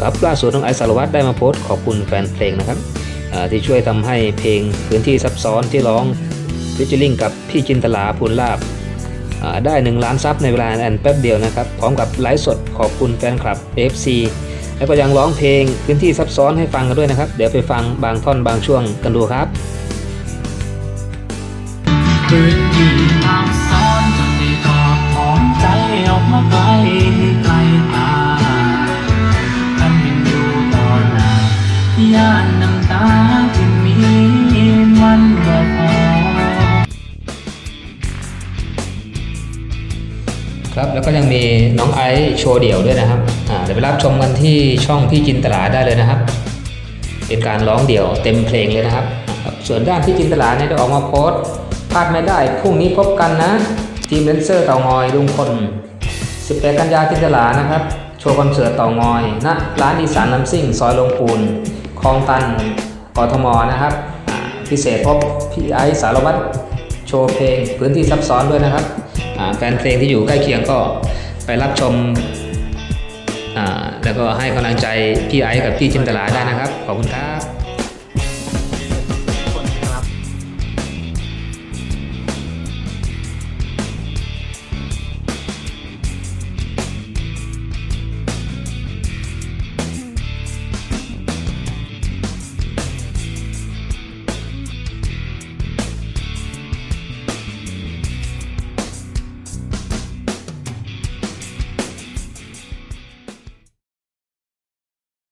ครับล่าสุดน้องไอซ์สารวัตรได้มาโพสต์ขอบคุณแฟนเพลงนะครับที่ช่วยทำให้เพลงพื้นที่ซับซ้อนที่ร้องฟิชเชอริงกับพี่จินตลาภูลลาบได้ 1 ล้านซับในเวลาอันแป๊บเดียวนะครับ พร้อมกับไลฟ์สดขอบคุณแฟนคลับ FC แล้วก็ยังร้องเพลงพื้นที่ซับซ้อนให้ฟังกันด้วยนะครับ เดี๋ยวไปฟังบางท่อนบางช่วงกันดูครับพื้นที่ทางซ้อนจนได้ตอบถอนใจออกมาไกลไกลตา น้ำตาที่มีมันบ่พอครับแล้วก็ยังมีน้องไอซ์โชว์เดี่ยวด้วยนะครับอ่าเดี๋ยวไปรับชมกันที่ช่องพี่จินตลาได้เลยนะครับ เป็นการร้องเดี่ยวเต็มเพลงเลยนะครับ ส่วนด้านพี่จินตลาเนี่ยได้ออกมาโพสต์พลาดไม่ได้พรุ่งนี้พบกันนะ ทีมเลนเซอร์เต่างอยลุงพล18 กันยาจินตลานะครับ โชว์คอนเสิร์ตเต่างอยณร้านอีสานน้ำซิ่ง ซอยลงปูน คลองตันกทมนะครับ พิเศษพบพี่ไอซ์สารวัตรโชว์เพลงพื้นที่ซับซ้อนด้วยนะครับแฟนเพลงที่อยู่ใกล้เคียงก็ไปรับชมแล้วก็ให้กำลังใจพี่ไอซ์กับพี่จินตลาได้นะครับ ขอบคุณครับ